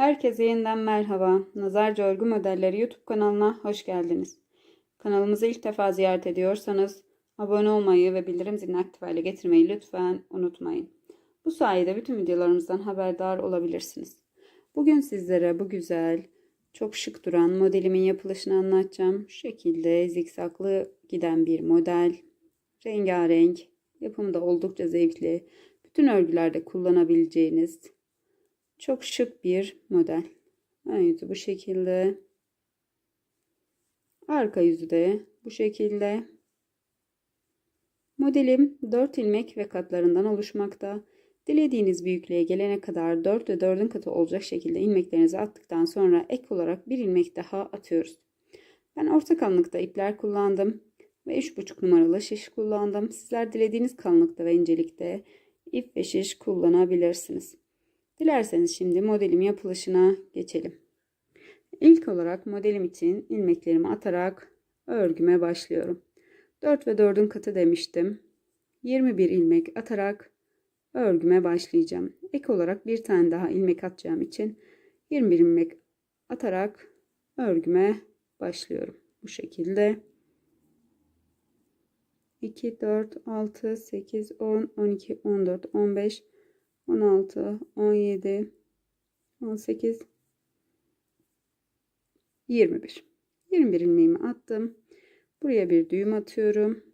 Herkese yeniden merhaba. Nazarca Örgü Modelleri YouTube kanalına hoş geldiniz. Kanalımızı ilk defa ziyaret ediyorsanız abone olmayı ve bildirim zilini aktif hale getirmeyi lütfen unutmayın. Bu sayede bütün videolarımızdan haberdar olabilirsiniz. Bugün sizlere bu güzel, çok şık duran modelimin yapılışını anlatacağım. Şu şekilde zikzaklı giden bir model. Rengarenk, yapımı da oldukça zevkli. Bütün örgülerde kullanabileceğiniz çok şık bir model. Ön yüzü bu şekilde. Arka yüzü de bu şekilde. Modelim 4 ilmek ve katlarından oluşmakta. Dilediğiniz büyüklüğe gelene kadar 4 ve 4'ün katı olacak şekilde ilmeklerinizi attıktan sonra ek olarak bir ilmek daha atıyoruz. Ben orta kalınlıkta ipler kullandım ve 3,5 numaralı şiş kullandım. Sizler dilediğiniz kalınlıkta ve incelikte ip ve şiş kullanabilirsiniz. Dilerseniz şimdi modelim yapılışına geçelim. İlk olarak modelim için ilmeklerimi atarak örgüme başlıyorum. 4 ve 4'ün katı demiştim. 21 ilmek atarak örgüme başlayacağım. Ek olarak bir tane daha ilmek atacağım için 21 ilmek atarak örgüme başlıyorum. Bu şekilde 2, 4, 6, 8, 10, 12, 14, 15, 16, 17, 18, 21. 21 ilmeğimi attım. Buraya bir düğüm atıyorum.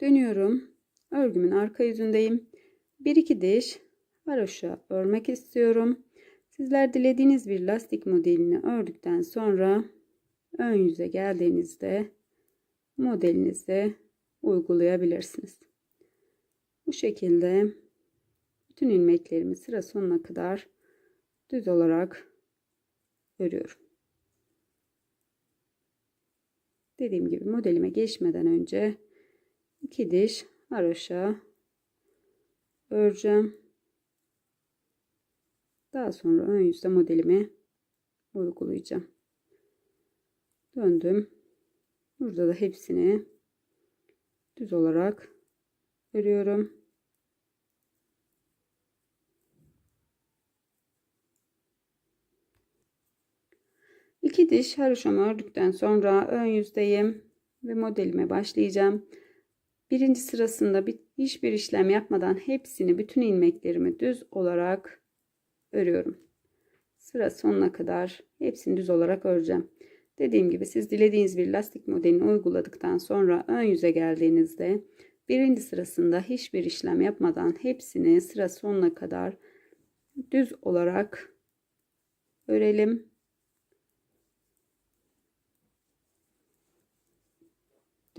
Dönüyorum. Örgümün arka yüzündeyim. 1-2 diş haroşa örmek istiyorum. Sizler dilediğiniz bir lastik modelini ördükten sonra ön yüze geldiğinizde modelinizi uygulayabilirsiniz. Bu şekilde bütün ilmeklerimi sıra sonuna kadar düz olarak örüyorum. Dediğim gibi modelime geçmeden önce iki diş haroşa öreceğim. Daha sonra ön yüzde modelimi uygulayacağım. Döndüm. Burada da hepsini düz olarak örüyorum. İki diş haroşamı ördükten sonra ön yüzdeyim ve modelime başlayacağım. Birinci sırasında bir, hiçbir işlem yapmadan hepsini bütün ilmeklerimi düz olarak örüyorum. Sıra sonuna kadar hepsini düz olarak öreceğim. Dediğim gibi siz dilediğiniz bir lastik modelini uyguladıktan sonra ön yüze geldiğinizde birinci sırasında hiçbir işlem yapmadan hepsini sıra sonuna kadar düz olarak örelim.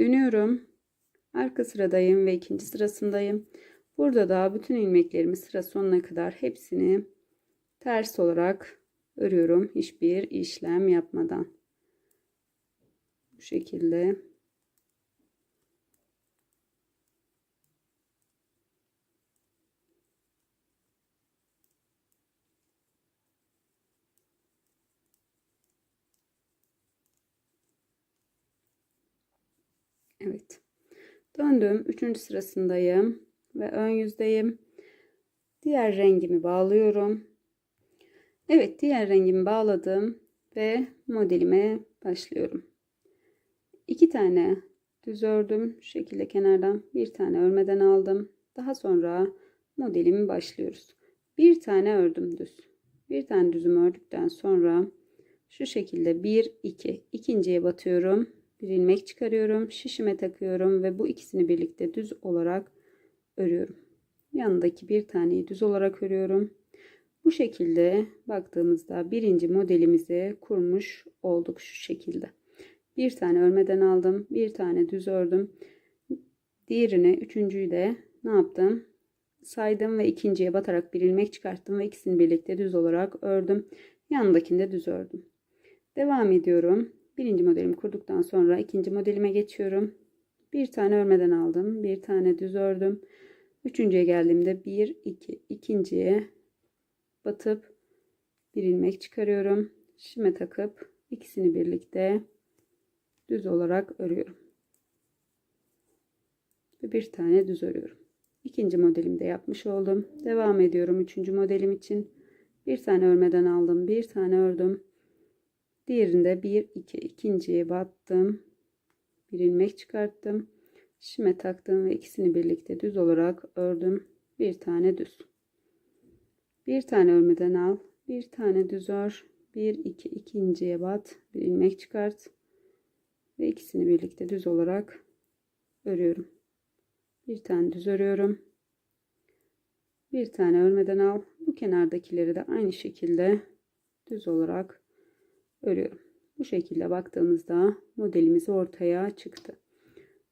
Dönüyorum. Arka sıradayım ve ikinci sırasındayım. Burada da bütün ilmeklerimi sıra sonuna kadar hepsini ters olarak örüyorum. Hiçbir işlem yapmadan. Bu şekilde. Evet. Döndüm. Üçüncü sırasındayım. Ve ön yüzdeyim. Diğer rengimi bağlıyorum. Evet diğer rengimi bağladım. Ve modelime başlıyorum. İki tane düz ördüm. Şu şekilde kenardan bir tane örmeden aldım. Daha sonra modelimi başlıyoruz. Bir tane ördüm düz. Bir tane düzümü ördükten sonra şu şekilde bir iki ikinciye batıyorum bir ilmek çıkarıyorum şişime takıyorum ve bu ikisini birlikte düz olarak örüyorum. Yanındaki bir taneyi düz olarak örüyorum. Bu şekilde baktığımızda birinci modelimizi kurmuş olduk şu şekilde. Bir tane örmeden aldım bir tane düz ördüm. Diğerini üçüncüyü de ne yaptım? Saydım ve ikinciye batarak bir ilmek çıkarttım ve ikisini birlikte düz olarak ördüm. Yanındakini de düz ördüm. Devam ediyorum Birinci modelimi kurduktan sonra ikinci modelime geçiyorum. Bir tane örmeden aldım. Bir tane düz ördüm. Üçüncüye geldiğimde bir, iki, ikinciye batıp bir ilmek çıkarıyorum. Şime takıp ikisini birlikte düz olarak örüyorum. Ve bir tane düz örüyorum. İkinci modelimi de yapmış oldum. Devam ediyorum üçüncü modelim için. Bir tane örmeden aldım. Bir tane ördüm. Diğerinde 1 2 ikinciye battım. Bir ilmek çıkarttım. Şişime taktım ve ikisini birlikte düz olarak ördüm. Bir tane düz. Bir tane örmeden al. Bir tane düz ör. 1 2 ikinciye bat. Bir ilmek çıkart. Ve ikisini birlikte düz olarak örüyorum. Bir tane düz örüyorum. Bir tane örmeden al. Bu kenardakileri de aynı şekilde düz olarak örüyorum. Bu şekilde baktığımızda modelimiz ortaya çıktı.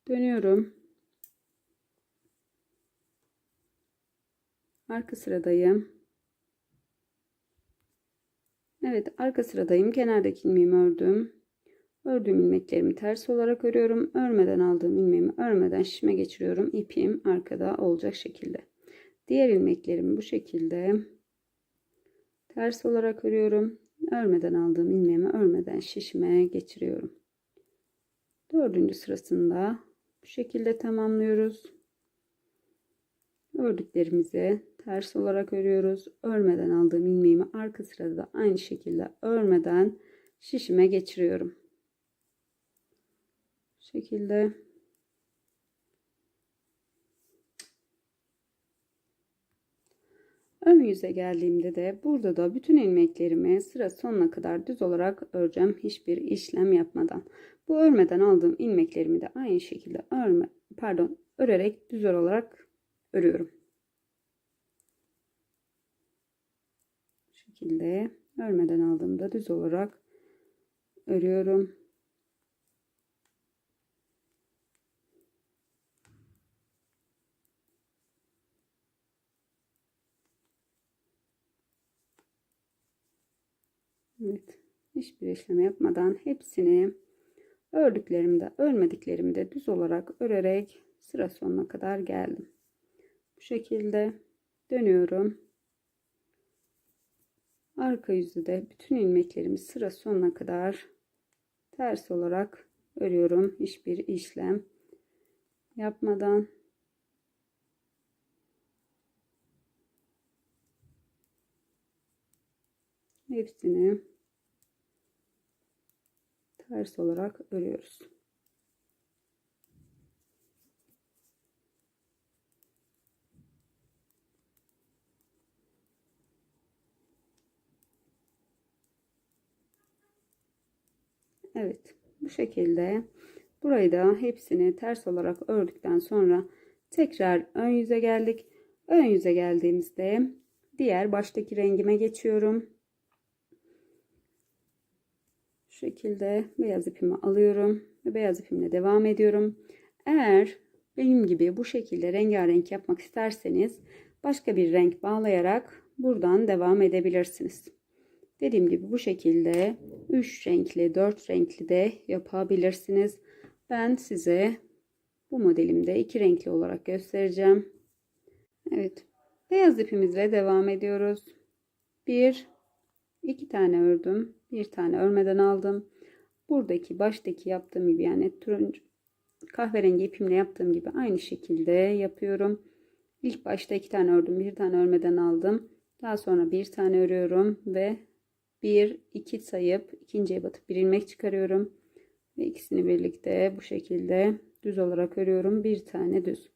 Dönüyorum. Arka sıradayım. Evet arka sıradayım. Kenardaki ilmeğimi ördüm. Ördüğüm ilmeklerimi ters olarak örüyorum. Örmeden aldığım ilmeğimi örmeden şişime geçiriyorum. İpim arkada olacak şekilde. Diğer ilmeklerimi bu şekilde ters olarak örüyorum. Örmeden aldığım ilmeğimi örmeden şişime geçiriyorum. Dördüncü sırasında bu şekilde tamamlıyoruz. Ördüklerimizi ters olarak örüyoruz. Örmeden aldığım ilmeğimi arka sırada da aynı şekilde örmeden şişime geçiriyorum. Bu şekilde ön yüze geldiğimde de burada da bütün ilmeklerimi sıra sonuna kadar düz olarak öreceğim hiçbir işlem yapmadan. Bu örmeden aldığım ilmeklerimi de aynı şekilde örme pardon örerek düz olarak örüyorum. Bu şekilde örmeden aldığımda düz olarak örüyorum. Evet. Hiçbir işlem yapmadan hepsini ördüklerimde, örmediklerimi de düz olarak örerek sıra sonuna kadar geldim. Bu şekilde dönüyorum. Arka yüzü de bütün ilmeklerimi sıra sonuna kadar ters olarak örüyorum. Hiçbir işlem yapmadan hepsini ters olarak örüyoruz. Evet bu şekilde burayı da hepsini ters olarak ördükten sonra tekrar ön yüze geldik. Ön yüze geldiğimizde diğer baştaki rengime geçiyorum. Şu şekilde beyaz ipimi alıyorum ve beyaz ipimle devam ediyorum. Eğer benim gibi bu şekilde rengarenk yapmak isterseniz başka bir renk bağlayarak buradan devam edebilirsiniz. Dediğim gibi bu şekilde 3 renkli 4 renkli de yapabilirsiniz. Ben size bu modelimde 2 renkli olarak göstereceğim. Evet. Beyaz ipimizle devam ediyoruz. 1 2 tane ördüm. Bir tane örmeden aldım. Buradaki baştaki yaptığım gibi yani turuncu kahverengi ipimle yaptığım gibi aynı şekilde yapıyorum. İlk başta iki tane ördüm. Bir tane örmeden aldım. Daha sonra bir tane örüyorum ve 1 2 sayıp ikinciye batıp bir ilmek çıkarıyorum ve ikisini birlikte bu şekilde düz olarak örüyorum bir tane düz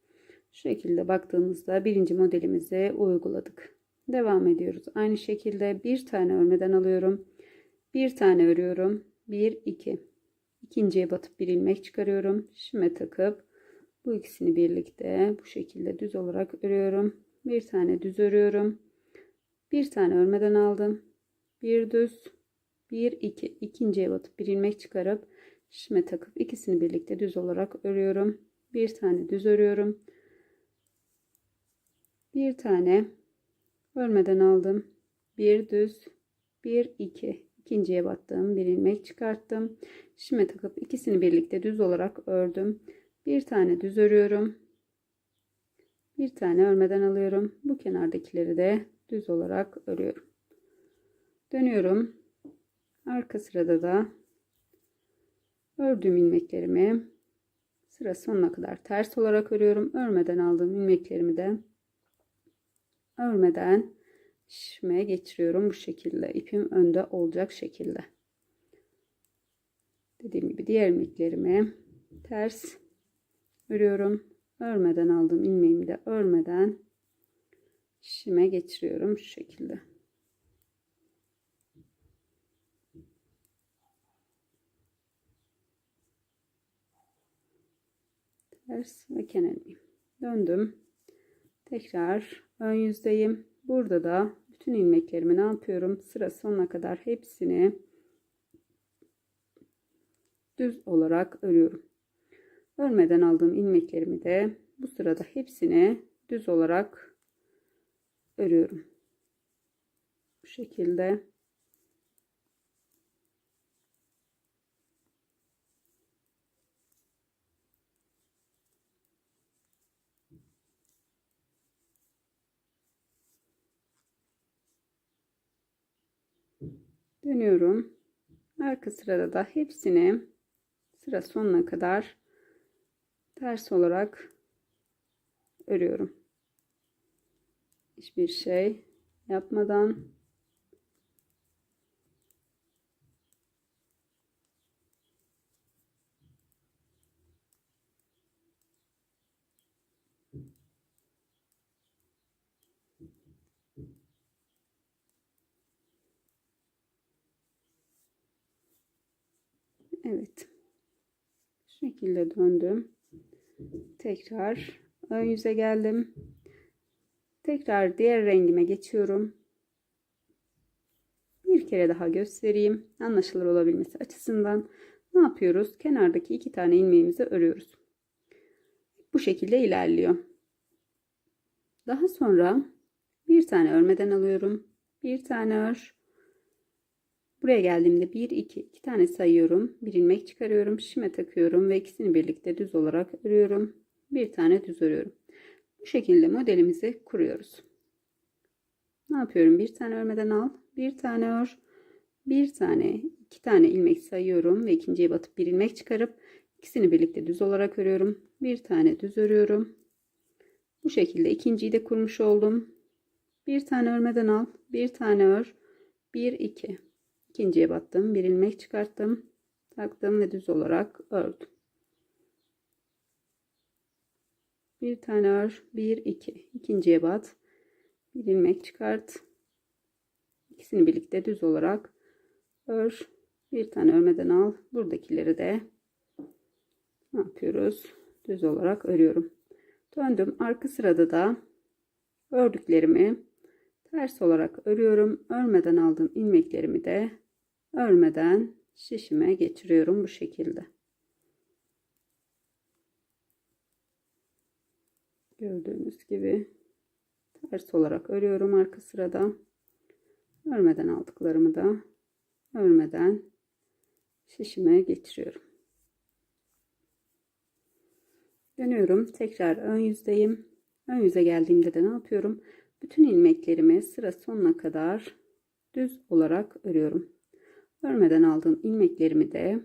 şu şekilde baktığımızda birinci modelimizi uyguladık devam ediyoruz aynı şekilde bir tane örmeden alıyorum bir tane örüyorum. 1 2 ikinciye batıp bir ilmek çıkarıyorum. Şime takıp bu ikisini birlikte bu şekilde düz olarak örüyorum. Bir tane düz örüyorum. Bir tane örmeden aldım. Bir düz. Bir iki. İkinciye batıp bir ilmek çıkarıp şişme takıp ikisini birlikte düz olarak örüyorum. Bir tane düz örüyorum. Bir tane örmeden aldım. Bir düz. Bir iki ikinciye battım bir ilmek çıkarttım. Şişme takıp ikisini birlikte düz olarak ördüm. Bir tane düz örüyorum. Bir tane örmeden alıyorum. Bu kenardakileri de düz olarak örüyorum. Dönüyorum. Arka sırada da ördüğüm ilmeklerimi sıra sonuna kadar ters olarak örüyorum. Örmeden aldığım ilmeklerimi de örmeden şişmeye geçiriyorum bu şekilde. İpim önde olacak şekilde. Dediğim gibi diğer ilmeklerimi ters örüyorum. Örmeden aldım ilmeğimi de örmeden şişime geçiriyorum şu şekilde. Ters ve kenar ilmeğim. Döndüm. Tekrar ön yüzdeyim. Burada da bütün ilmeklerimi ne yapıyorum? Sıra sonuna kadar hepsini düz olarak örüyorum. Örmeden aldığım ilmeklerimi de bu sırada hepsini düz olarak örüyorum. Bu şekilde dönüyorum. Arka sırada da hepsini sıra sonuna kadar ters olarak örüyorum. Hiçbir şey yapmadan Evet. Şu şekilde döndüm. Tekrar ön yüze geldim. Tekrar diğer rengime geçiyorum. Bir kere daha göstereyim. Anlaşılır olabilmesi açısından ne yapıyoruz? Kenardaki iki tane ilmeğimizi örüyoruz. Bu şekilde ilerliyor. Daha sonra bir tane örmeden alıyorum. Bir tane ör. Buraya geldiğimde 1 2 2 tane sayıyorum. Bir ilmek çıkarıyorum. Şişime takıyorum ve ikisini birlikte düz olarak örüyorum. Bir tane düz örüyorum. Bu şekilde modelimizi kuruyoruz. Ne yapıyorum? Bir tane örmeden al. Bir tane ör. Bir tane, iki tane ilmek sayıyorum ve ikinciye batıp bir ilmek çıkarıp ikisini birlikte düz olarak örüyorum. Bir tane düz örüyorum. Bu şekilde ikinciyi de kurmuş oldum. Bir tane örmeden al. Bir tane ör. Bir iki. İkinciye battım. Bir ilmek çıkarttım. Taktım ve düz olarak ördüm. Bir tane ör. Bir iki. İkinciye bat. Bir ilmek çıkart. İkisini birlikte düz olarak ör. Bir tane örmeden al. Buradakileri de ne yapıyoruz? Düz olarak örüyorum. Döndüm. Arka sırada da ördüklerimi ters olarak örüyorum. Örmeden aldığım ilmeklerimi de örmeden şişime geçiriyorum bu şekilde. Gördüğünüz gibi ters olarak örüyorum arka sırada. Örmeden aldıklarımı da örmeden şişime geçiriyorum. Dönüyorum. Tekrar ön yüzdeyim. Ön yüze geldiğimde de ne yapıyorum? Bütün ilmeklerimi sıra sonuna kadar düz olarak örüyorum. Örmeden aldığım ilmeklerimi de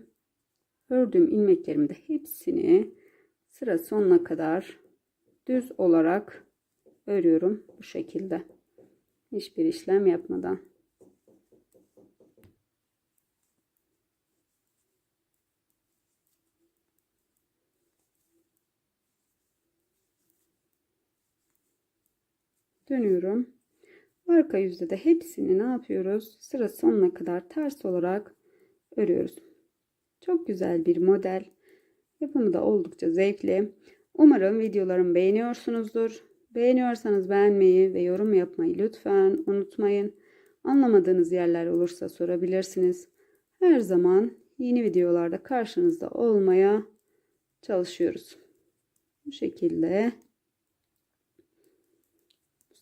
ördüğüm ilmeklerimi de hepsini sıra sonuna kadar düz olarak örüyorum bu şekilde. Hiçbir işlem yapmadan. Dönüyorum. Arka yüzde de hepsini ne yapıyoruz? Sıra sonuna kadar ters olarak örüyoruz. Çok güzel bir model. Yapımı da oldukça zevkli. Umarım videolarımı beğeniyorsunuzdur. Beğeniyorsanız beğenmeyi ve yorum yapmayı lütfen unutmayın. Anlamadığınız yerler olursa sorabilirsiniz. Her zaman yeni videolarda karşınızda olmaya çalışıyoruz. Bu şekilde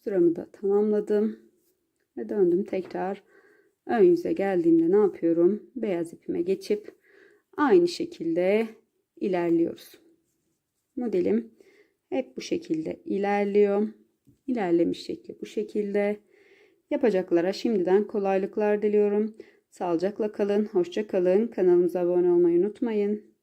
sıramı da tamamladım ve döndüm tekrar ön yüze geldiğimde ne yapıyorum? Beyaz ipime geçip aynı şekilde ilerliyoruz. Modelim hep bu şekilde ilerliyor. İlerlemiş şekli bu şekilde. Yapacaklara şimdiden kolaylıklar diliyorum. Sağlıcakla kalın, hoşça kalın. Kanalımıza abone olmayı unutmayın.